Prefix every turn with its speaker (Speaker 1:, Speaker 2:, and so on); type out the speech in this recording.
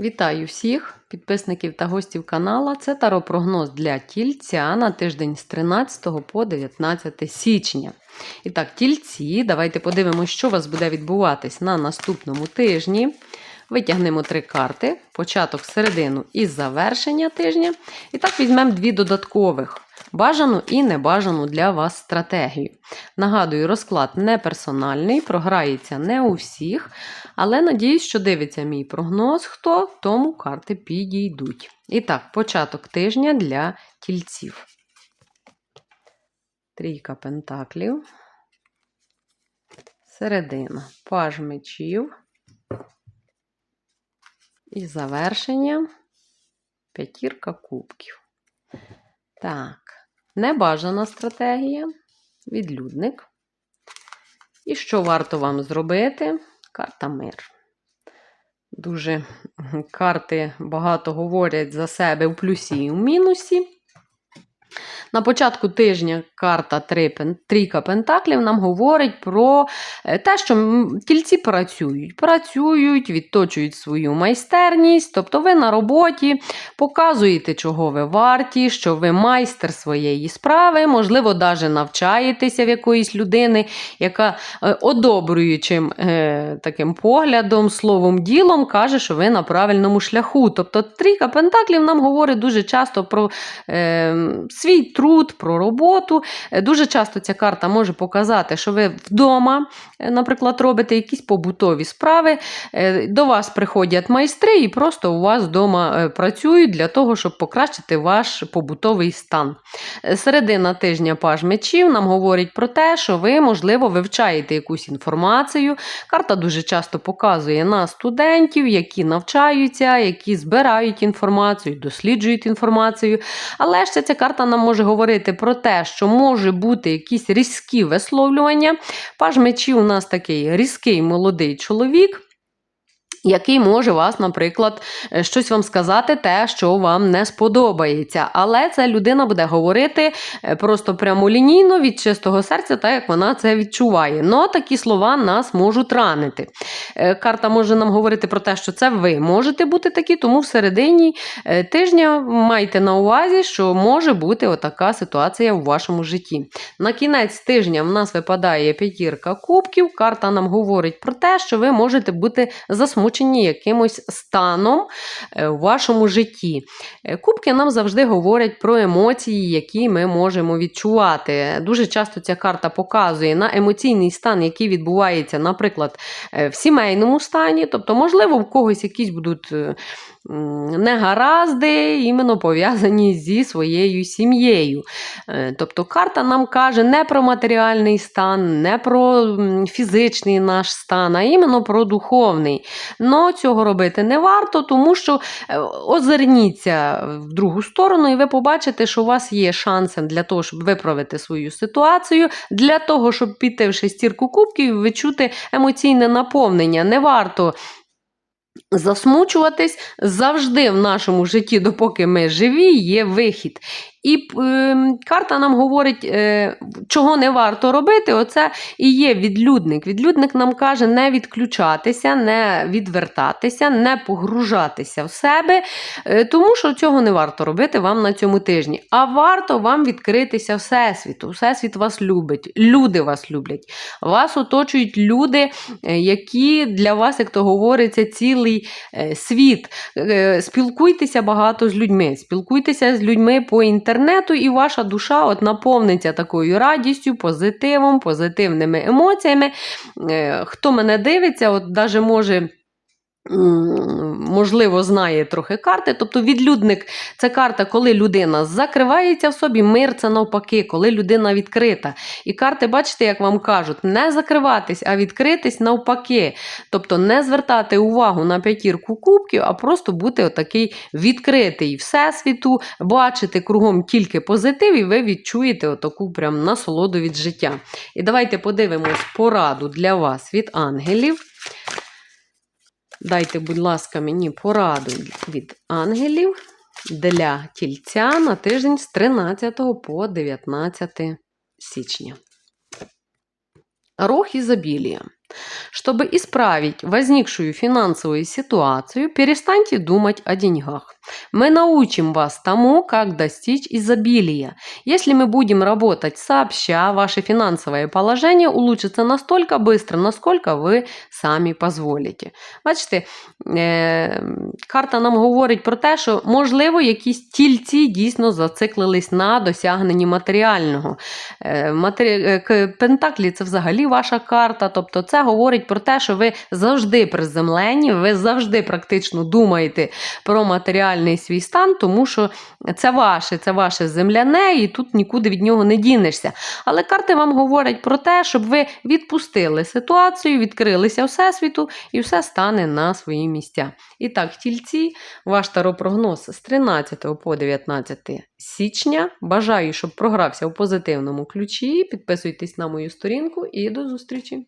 Speaker 1: Вітаю всіх підписників та гостів канала. Це таропрогноз для тільця на тиждень з 13 по 19 січня. І так, тільці, давайте подивимося, що у вас буде відбуватись на наступному тижні. Витягнемо три карти: початок, середину і завершення тижня. І так візьмемо дві додаткових. Бажану і небажану для вас стратегію. Нагадую, розклад не персональний, програється не у всіх, але надіюсь, що дивиться мій прогноз, хто тому карти підійдуть. І так, початок тижня для тільців. Трійка пентаклів. Середина. Паж мечів. І завершення. П'ятірка кубків. Так, небажана стратегія. Відлюдник. І що варто вам зробити? Карта мир. Дуже карти багато говорять за себе в плюсі і в мінусі. На початку тижня карта Трійка Пентаклів нам говорить про те, що тільці працюють. Працюють, відточують свою майстерність, тобто ви на роботі показуєте, чого ви варті, що ви майстер своєї справи, можливо, навіть навчаєтеся в якоїсь людини, яка одобрюючим таким поглядом, словом, ділом каже, що ви на правильному шляху. Тобто Трійка Пентаклів нам говорить дуже часто про е, свій труд, про роботу. Дуже часто ця карта може показати, що ви вдома, наприклад, робите якісь побутові справи. До вас приходять майстри і просто у вас вдома працюють для того, щоб покращити ваш побутовий стан. Середина тижня паж мечів нам говорить про те, що ви, можливо, вивчаєте якусь інформацію. Карта дуже часто показує на студентів, які навчаються, які збирають інформацію, досліджують інформацію. Але ще ця карта нам може говорити про те, що може бути якісь різкі висловлювання. Паж мечі у нас такий різкий молодий чоловік. Який може вас, наприклад, щось вам сказати, те, що вам не сподобається. Але ця людина буде говорити просто прямолінійно від чистого серця, так як вона це відчуває. Но такі слова нас можуть ранити. Карта може нам говорити про те, що це ви можете бути такі, тому в середині тижня майте на увазі, що може бути отака ситуація у вашому житті. На кінець тижня в нас випадає п'ятірка кубків. Карта нам говорить про те, що ви можете бути засмучені засмучені якимось станом е, в вашому житті. Е, кубки нам завжди говорять про емоції, які ми можемо відчувати. Дуже часто ця карта показує на емоційний стан, який відбувається, наприклад, е, в сімейному стані. Тобто, можливо, в когось якісь будуть негаразди, іменно пов'язані зі своєю сім'єю. Тобто карта нам каже не про матеріальний стан, не про фізичний наш стан, а іменно про духовний. Но цього робити не варто, тому що озирніться в другу сторону, і ви побачите, що у вас є шанси для того, щоб виправити свою ситуацію, для того, щоб піти в шестірку кубків відчути емоційне наповнення. Не варто засмучуватись завжди в нашому житті, допоки ми живі, є вихід. І е, карта нам говорить, е, чого не варто робити. Оце і є відлюдник. Відлюдник нам каже не відключатися, не відвертатися, не погружатися в себе, е, тому що цього не варто робити вам на цьому тижні. А варто вам відкритися Всесвіту. Всесвіт вас любить, люди вас люблять. Вас оточують люди, е, які для вас, як то говориться, цілий е, світ. Е, спілкуйтеся багато з людьми, спілкуйтеся з людьми по інтернету інтернету, і ваша душа от наповниться такою радістю, позитивом, позитивними емоціями. Е, хто мене дивиться, от навіть може можливо, знає трохи карти. Тобто відлюдник це карта, коли людина закривається в собі, мир це навпаки, коли людина відкрита. І карти, бачите, як вам кажуть, не закриватись, а відкритись навпаки. Тобто не звертати увагу на п'ятірку кубків, а просто бути отакий відкритий всесвіту, бачити кругом тільки позитив, і ви відчуєте отаку прям насолоду від життя. І давайте подивимось пораду для вас від ангелів. Дайте, будь ласка, мені пораду від ангелів для тільця на тиждень з 13 по 19 січня. Рух ізобілія. Чтобы исправить возникшую финансовую ситуацию, перестаньте думать о деньгах. Мы научим вас тому, как достичь изобилия. Если мы будем работать сообща, ваше финансовое положение улучшится настолько быстро, насколько ви самі позволите. Бачите, е, карта нам говорить про те, що можливо якісь тільці дійсно зациклились на досягненні матеріального. Е, матері... е, к- Пентаклі це взагалі ваша карта. Тобто, говорить про те, що ви завжди приземлені, ви завжди практично думаєте про матеріальний свій стан, тому що це ваше, це ваше земляне, і тут нікуди від нього не дінешся. Але карти вам говорять про те, щоб ви відпустили ситуацію, відкрилися всесвіту, і все стане на свої місця. І так, тільці, ваш таропрогноз з 13 по 19 січня. Бажаю, щоб програвся у позитивному ключі. Підписуйтесь на мою сторінку і до зустрічі!